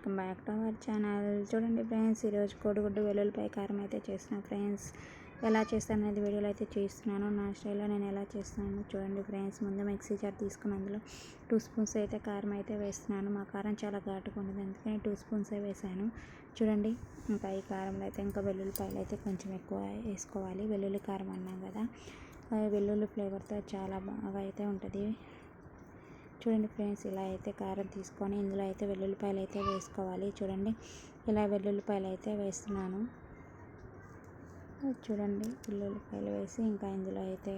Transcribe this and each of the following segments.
Welcome back to our channel. చూడండి friends ఈరోజు కోడిగుడ్డు వెల్లుల్లిపాయ కారం అయితే చేస్తున్నాను ఫ్రెండ్స్. ఎలా చేస్తాను అనేది వీడియోలో అయితే చేస్తున్నాను నా స్టైల్లో నేను ఎలా చేస్తున్నాను చూడండి ఫ్రెండ్స్. ముందు మిక్సీ జార్ తీసుకుని అందులో టూ స్పూన్స్ అయితే కారం అయితే వేస్తున్నాను. మా కారం చాలా ఘాటుగా ఉండదు అందుకని టూ స్పూన్స్ వేసాను చూడండి ఇంకా ఈ కారంలో అయితే ఇంకా వెల్లుల్లిపాయలు అయితే కొంచెం ఎక్కువ వేసుకోవాలి. వెల్లుల్లి కారం అన్నాం కదా వెల్లుల్లి ఫ్లేవర్తో చాలా బాగా అయితే ఉంటుంది. చూడండి ఫ్రెండ్స్ ఇలా అయితే కారం తీసుకొని ఇందులో అయితే వెల్లుల్లిపాయలు అయితే వేసుకోవాలి. చూడండి ఇలా వెల్లుల్లిపాయలు అయితే వేస్తున్నాను. చూడండి వెల్లుల్లిపాయలు వేసి ఇంకా ఇందులో అయితే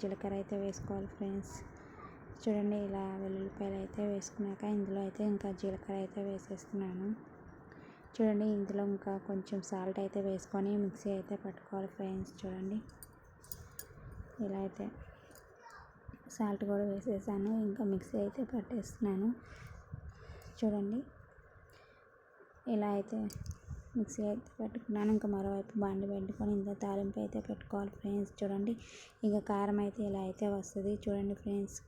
జీలకర్ర అయితే వేసుకోవాలి ఫ్రెండ్స్. చూడండి ఇలా వెల్లుల్లిపాయలు అయితే వేసుకున్నాక ఇందులో అయితే ఇంకా జీలకర్ర అయితే వేసేస్తున్నాను. చూడండి ఇందులో ఇంకా కొంచెం సాల్ట్ అయితే వేసుకొని మిక్సీ అయితే పట్టుకోవాలి ఫ్రెండ్స్. చూడండి ఇలా అయితే సాల్ట్ కూడా వేసేసాను. ఇంకా మిక్సీ అయితే పట్టేస్తున్నాను. చూడండి. ఇలా అయితే మిక్సీ అయితే పెట్టుకున్నాను. ఇంకా మరోవైపు బండి పెట్టుకొని ఇంత తాలింపు అయితే పెట్టుకోవాలి ఫ్రెండ్స్. చూడండి. ఇంకా కారం అయితే ఇలా అయితే వస్తుంది. చూడండి ఫ్రెండ్స్.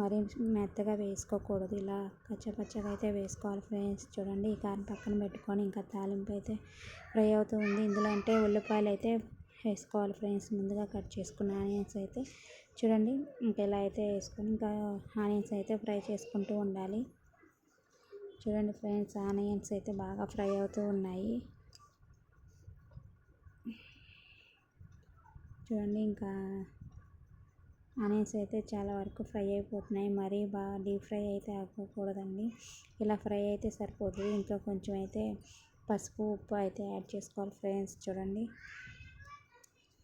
మరీ మెత్తగా వేసుకోకూడదు. ఇలా కచ్చపచ్చగా అయితే వేసుకోవాలి ఫ్రెండ్స్. చూడండి. ఈ కారం పక్కన పెట్టుకొని ఇంకా తాలింపు అయితే ఫ్రై అవుతూ ఉంది. ఇందులో అంటే ఉల్లిపాయలు అయితే వేసుకోవాలి ఫ్రెండ్స్. ముందుగా కట్ చేసుకున్న ఆనియన్స్ అయితే చూడండి ఇంకా ఇలా అయితే వేసుకొని ఇంకా ఆనియన్స్ అయితే ఫ్రై చేసుకుంటూ ఉండాలి. చూడండి ఫ్రెండ్స్ ఆనియన్స్ అయితే బాగా ఫ్రై అవుతూ ఉన్నాయి. చూడండి ఇంకా ఆనియన్స్ అయితే చాలా వరకు ఫ్రై అయిపోతున్నాయి. మరీ బాగా డీప్ ఫ్రై అయితే అవ్వకూడదండి. ఇలా ఫ్రై అయితే సరిపోతుంది. ఇంట్లో కొంచెం అయితే పసుపు ఉప్పు అయితే యాడ్ చేసుకోవాలి ఫ్రెండ్స్. చూడండి.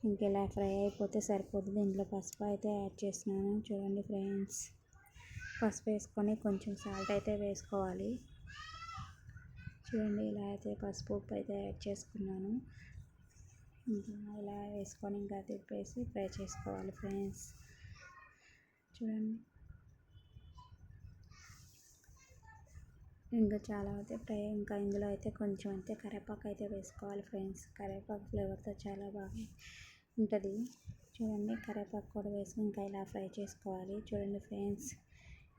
ఇంక ఇలా ఫ్రై అయిపోతే సరిపోతుంది దీంట్లో పసుపు అయితే యాడ్ చేస్తున్నాను. చూడండి ఫ్రెండ్స్. పసుపు వేసుకొని కొంచెం సాల్ట్ అయితే వేసుకోవాలి. చూడండి ఇలా అయితే పసుపు ఉప్పు అయితే యాడ్ చేసుకున్నాను. ఇంకా ఇలా వేసుకొని ఇంకా తిప్పేసి ఫ్రై చేసుకోవాలి ఫ్రెండ్స్. చూడండి. ఇంకా చాలా అయితే ఫ్రై ఇంకా ఇందులో అయితే కొంచెం అయితే కరివేపాకు అయితే వేసుకోవాలి ఫ్రెండ్స్. కరివేపాకు ఫ్లేవర్తో చాలా బాగా ఉంటుంది. చూడండి కరివేపాకు కూడా వేసుకుని ఇంకా ఇలా ఫ్రై చేసుకోవాలి. చూడండి ఫ్రెండ్స్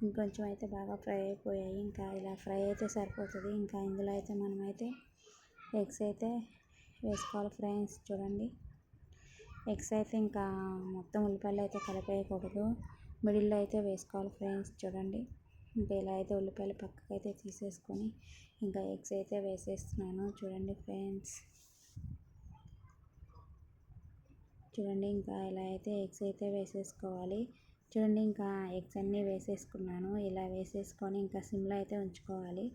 ఇంకొంచెం అయితే బాగా ఫ్రై అయిపోయాయి. ఇంకా ఇలా ఫ్రై అయితే సరిపోతుంది. ఇంకా ఇందులో అయితే మనమైతే ఎగ్స్ అయితే వేసుకోవాలి ఫ్రెండ్స్ చూడండి. ఎగ్స్ అయితే ఇంకా మొత్తం ఉల్లిపాయలు అయితే కలిపేయకూడదు. మిడిల్లో అయితే వేసుకోవాలి ఫ్రెండ్స్ చూడండి. ఇంకా ఇలా అయితే ఉల్లిపాయలు పక్కకు అయితే తీసేసుకొని ఇంకా ఎగ్స్ అయితే వేసేస్తున్నాను చూడండి ఫ్రెండ్స్. చూడండి ఇంకా ఇలా అయితే ఎగ్స్ అయితే వేసేసుకోవాలి. చూడండి ఇంకా ఎగ్స్ అన్నీ వేసేసుకున్నాను. ఇలా వేసేసుకొని ఇంకా సిమ్లో అయితే ఉంచుకోవాలి.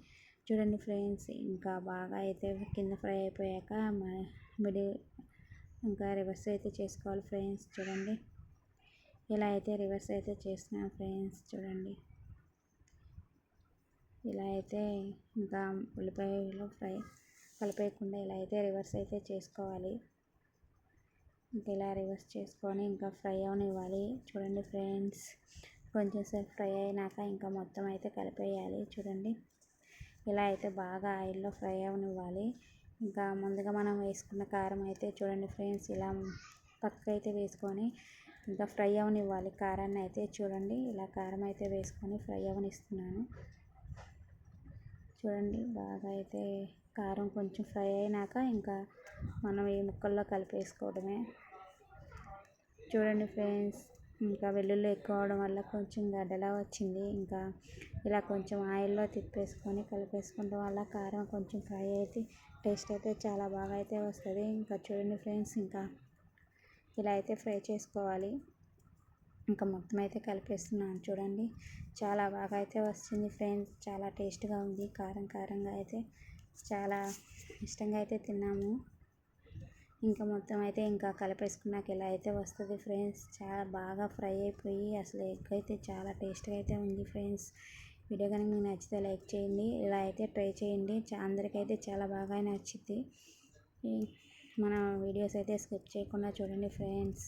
చూడండి ఫ్రెండ్స్ ఇంకా బాగా అయితే కింద ఫ్రై అయిపోయాక మిడిల్ ఇంకా రివర్స్ అయితే చేసుకోవాలి ఫ్రెండ్స్ చూడండి. ఇలా అయితే రివర్స్ అయితే చేస్తున్నాను ఫ్రెండ్స్ చూడండి. ఇలా అయితే ఇంకా ఉల్లిపాయలు ఫ్రై కలిపేయకుండా ఇలా అయితే రివర్స్ అయితే చేసుకోవాలి. ఇంకా ఇలా రివర్స్ చేసుకొని ఇంకా ఫ్రై అవనివ్వాలి. చూడండి ఫ్రెండ్స్ కొంచెం సేపు ఫ్రై అయినాక ఇంకా మొత్తం అయితే కలిపేయాలి. చూడండి ఇలా అయితే బాగా ఆయిల్లో ఫ్రై అవనివ్వాలి. ఇంకా ముందుగా మనం వేసుకున్న కారం అయితే చూడండి ఫ్రెండ్స్ ఇలా పక్క అయితే వేసుకొని ఇంకా ఫ్రై అవనివ్వాలి. కారాన్ని అయితే చూడండి ఇలా కారం అయితే వేసుకొని ఫ్రై అవనిస్తున్నాను. చూడండి బాగా అయితే కారం కొంచెం ఫ్రై అయినాక ఇంకా మనం ఈ ముక్కల్లో కలిపేసుకోవడమే. చూడండి ఫ్రెండ్స్ ఇంకా వెల్లుల్లి ఎక్కువ అవడం వల్ల కొంచెం గడ్డలా వచ్చింది. ఇంకా ఇలా కొంచెం ఆయిల్లో తిప్పేసుకొని కలిపేసుకోవడం వల్ల కారం కొంచెం ఫ్రై అయితే టేస్ట్ అయితే చాలా బాగా అయితే వస్తుంది. ఇంకా చూడండి ఫ్రెండ్స్ ఇంకా ఇలా అయితే ఫ్రై చేసుకోవాలి. ఇంకా మొత్తం అయితే కలిపేస్తున్నాను చూడండి. చాలా బాగా అయితే వస్తుంది ఫ్రెండ్స్ చాలా టేస్ట్గా ఉంది కారం కారంగా అయితే. చాలా ఇష్టంగా అయితే తిన్నాము. ఇంకా మొత్తం అయితే ఇంకా కలిపేసుకున్నాక ఇలా అయితే వస్తుంది ఫ్రెండ్స్. చాలా బాగా ఫ్రై అయిపోయి అసలు ఎగ్ అయితే చాలా టేస్ట్గా అయితే ఉంది ఫ్రెండ్స్. వీడియో కనుక మీకు నచ్చితే లైక్ చేయండి ఇలా అయితే ట్రై చేయండి. అందరికైతే చాలా బాగా నచ్చింది. మన వీడియోస్ అయితే స్కిప్ చేయకుండా చూడండి ఫ్రెండ్స్.